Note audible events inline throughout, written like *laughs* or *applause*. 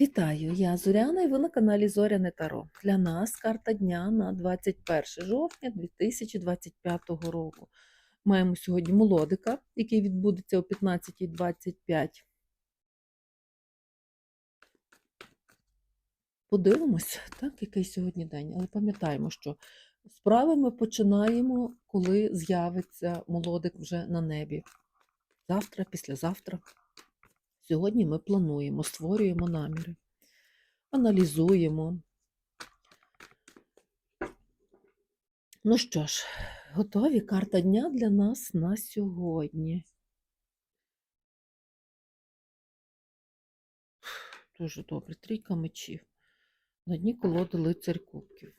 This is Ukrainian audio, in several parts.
Вітаю, я Зоряна і ви на каналі Зоряне Таро. Для нас карта дня на 21 жовтня 2025 року. Маємо сьогодні молодика, який відбудеться о 15.25. Подивимось, так, який сьогодні день. Але пам'ятаємо, що справи ми починаємо, коли з'явиться молодик вже на небі. Завтра, післязавтра. Сьогодні ми плануємо, створюємо наміри, аналізуємо. Ну що ж, готові? Карта дня для нас на сьогодні. Дуже добре. Трійка мечів. На дні колоди лицарь кубків.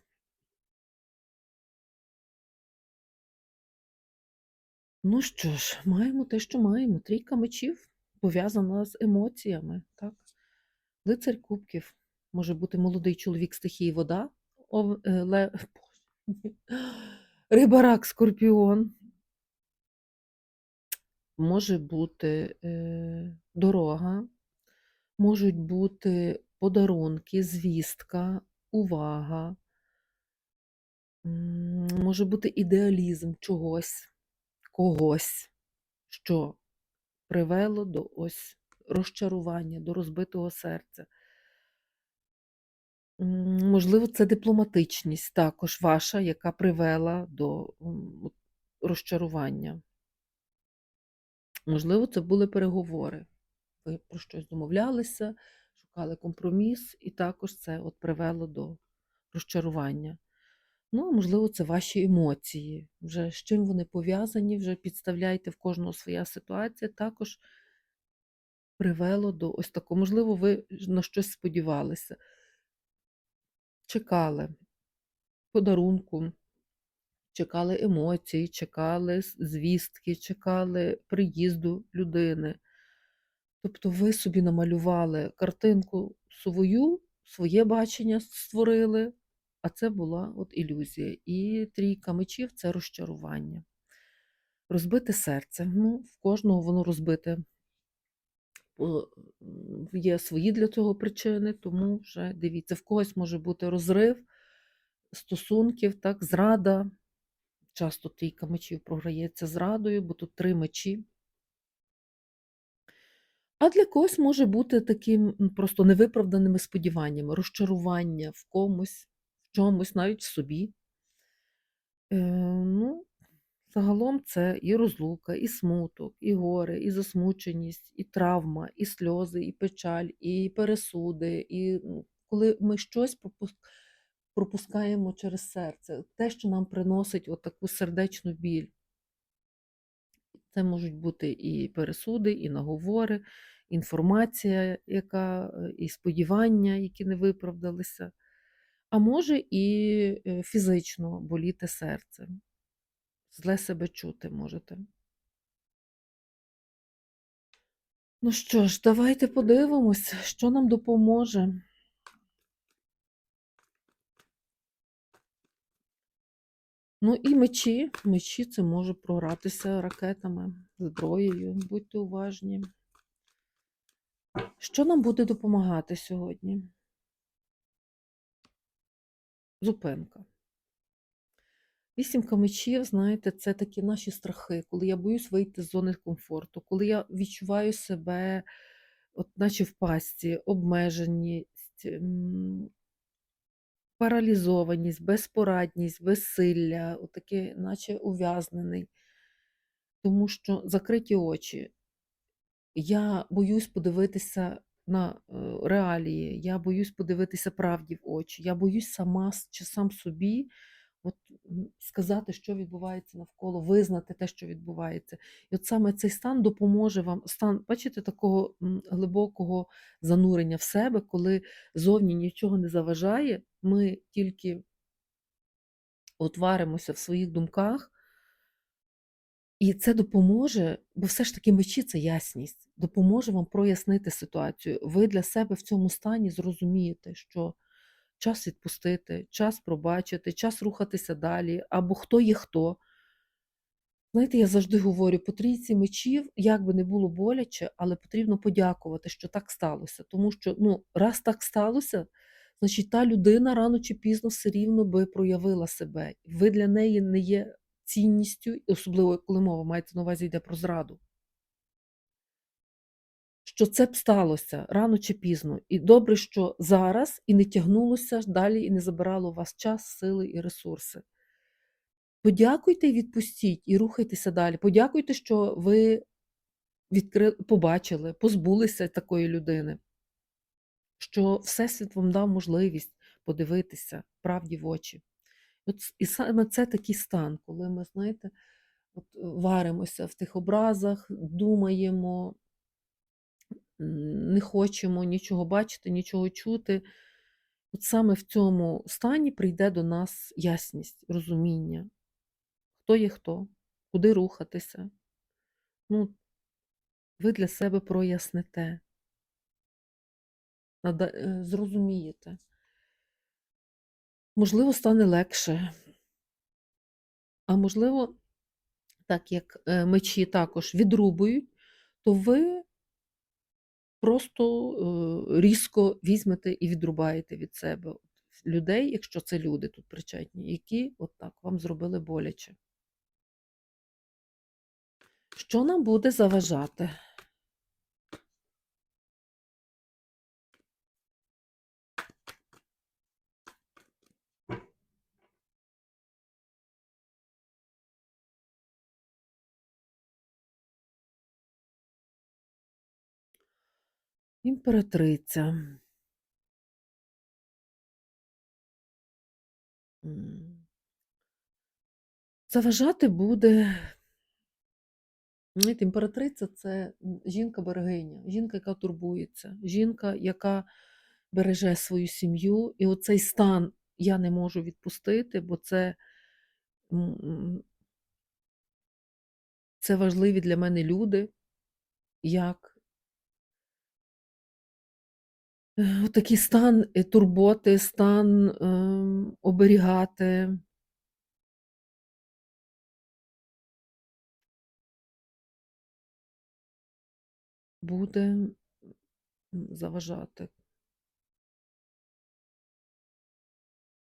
Ну що ж, маємо те, що маємо. Трійка мечів пов'язана з емоціями. Так? Лицарь кубків. Може бути молодий чоловік стихії вода, ов, е, ле, *laughs* рибарак, скорпіон. Може бути е, дорога, можуть бути подарунки, звістка, увага. Може бути ідеалізм чогось, когось, що привело до ось розчарування, до розбитого серця. Можливо, це дипломатичність також ваша, яка привела до розчарування. Можливо, це були переговори. Ви про щось домовлялися, шукали компроміс, і також це от привело до розчарування. Ну, можливо, це ваші емоції. Вже з чим вони пов'язані, вже підставляйте в кожного своя ситуація, також привело до ось такого. Можливо, ви на щось сподівалися, чекали подарунку, чекали емоцій, чекали звістки, чекали приїзду людини. Тобто ви собі намалювали картинку свою, своє бачення створили, а це була от ілюзія. І трійка мечів це розчарування. Розбите серце. Ну, в кожного воно розбите. Є свої для цього причини, тому вже дивіться, в когось може бути розрив стосунків, так, зрада. Часто трійка мечів програється зрадою, бо тут три мечі. А для когось може бути таким просто невиправданими сподіваннями, розчарування в комусь, чомусь, навіть в собі. Е, ну, загалом це і розлука, і смуток, і горе, і засмученість, і травма, і сльози, і печаль, і пересуди, і ну, коли ми щось пропус- пропускаємо через серце, те, що нам приносить от таку сердечну біль. Це можуть бути і пересуди, і наговори, інформація, яка, е, і сподівання, які не виправдалися. А може і е, фізично боліти серце. Зле себе чути можете. Ну що ж, давайте подивимось, що нам допоможе. Ну і мечі. Мечі це може програтися ракетами, зброєю. Будьте уважні. Що нам буде допомагати сьогодні? Зупинка. Вісімка мечів, знаєте, це такі наші страхи, коли я боюсь вийти з зони комфорту, коли я відчуваю себе, от наче в пастці, обмеженість, паралізованість, безпорадність, безсилля, отаке, наче ув'язнений. Тому що закриті очі. Я боюсь подивитися на е, реалії, я боюсь подивитися правді в очі, я боюсь сама чи сам собі от, сказати, що відбувається навколо, визнати те, що відбувається. І от саме цей стан допоможе вам, стан, бачите, такого глибокого занурення в себе, коли зовні нічого не заважає, ми тільки от варимося в своїх думках. І це допоможе, бо все ж таки мечі це ясність, допоможе вам прояснити ситуацію. Ви для себе в цьому стані зрозумієте, що час відпустити, час пробачити, час рухатися далі, або хто є хто. Знаєте, я завжди говорю, по трійці мечів, як би не було боляче, але потрібно подякувати, що так сталося. Тому що, ну, раз так сталося, значить, та людина рано чи пізно все рівно би проявила себе. Ви для неї не є цінністю, особливо коли мова мається на увазі йде про зраду. Що це б сталося рано чи пізно. І добре, що зараз і не тягнулося далі, і не забирало у вас час, сили і ресурси. Подякуйте і відпустіть, і рухайтеся далі. Подякуйте, що ви відкри... побачили, позбулися такої людини, що Всесвіт вам дав можливість подивитися правді в очі. От, і саме це такий стан, коли ми, знаєте, от, варимося в тих образах, думаємо, не хочемо нічого бачити, нічого чути. От саме в цьому стані прийде до нас ясність, розуміння, хто є хто, куди рухатися. Ну, ви для себе проясните, е, зрозумієте. Можливо, стане легше. А можливо, так як е, мечі також відрубують, то ви просто е, різко візьмете і відрубаєте від себе людей, якщо це люди тут причетні, які от так вам зробили боляче. Що нам буде заважати? Імператриця. Заважати буде. Імператриця це жінка-берегиня, жінка, яка турбується, жінка, яка береже свою сім'ю. І оцей стан я не можу відпустити, бо це, це важливі для мене люди, як е, такий стан е, турботи, стан ем, оберігати. Буде заважати.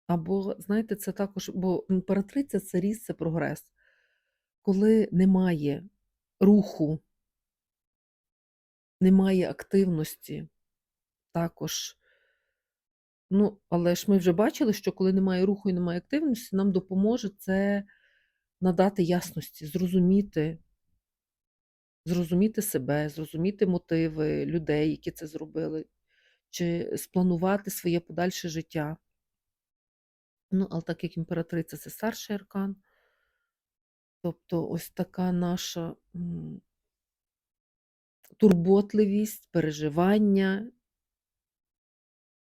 Або, знаєте, це також, бо імператриця це ріст, це прогрес. Коли немає руху, немає активності, також. Ну, але ж ми вже бачили, що коли немає руху і немає активності, нам допоможе це надати ясності, зрозуміти, зрозуміти себе, зрозуміти мотиви людей, які це зробили, чи спланувати своє подальше життя. Ну, але так як імператриця це старший аркан, тобто ось така наша турботливість, переживання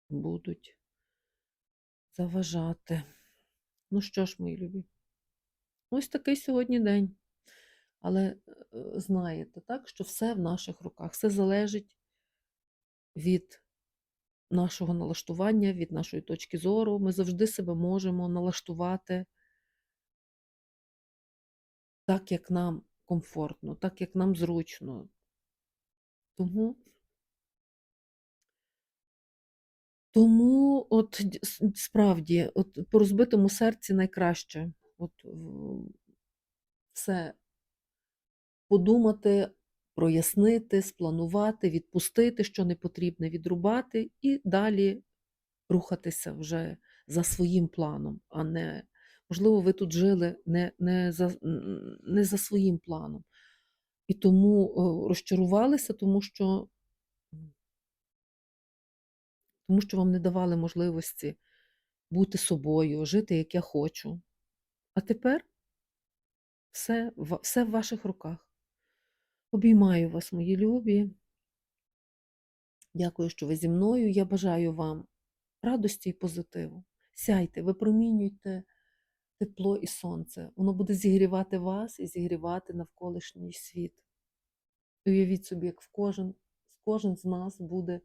будуть заважати. Ну що ж, мої любі, ось такий сьогодні день. Але е, знаєте, так, що все в наших руках, все залежить від нашого налаштування, від нашої точки зору. Ми завжди себе можемо налаштувати так, як нам комфортно, так, як нам зручно. Тому, тому от справді, от по розбитому серці найкраще. От все подумати, прояснити, спланувати, відпустити, що не потрібне, відрубати, і далі рухатися вже за своїм планом, а не, можливо, ви тут жили не, не, за, не за своїм планом. І тому розчарувалися, тому що, тому що вам не давали можливості бути собою, жити, як я хочу. А тепер все, все в ваших руках. Обіймаю вас, мої любі. Дякую, що ви зі мною. Я бажаю вам радості і позитиву. Сяйте, випромінюйте тепло і сонце. Воно буде зігрівати вас і зігрівати навколишній світ. Уявіть собі, як в кожен, кожен з нас буде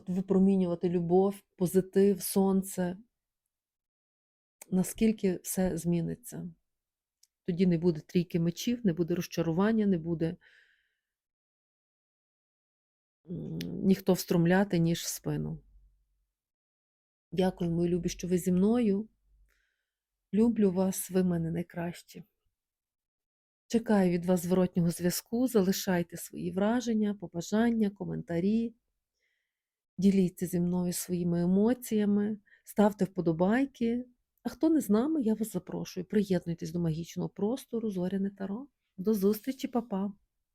от випромінювати любов, позитив, сонце, наскільки все зміниться. Тоді не буде трійки мечів, не буде розчарування, не буде ніхто встромляти ніж в спину. Дякую, мої любі, що ви зі мною. Люблю вас, ви мене найкращі. Чекаю від вас зворотнього зв'язку. Залишайте свої враження, побажання, коментарі. Діліться зі мною своїми емоціями, ставте вподобайки. А хто не з нами, я вас запрошую. Приєднуйтесь до магічного простору, зоряне таро. До зустрічі, па-па!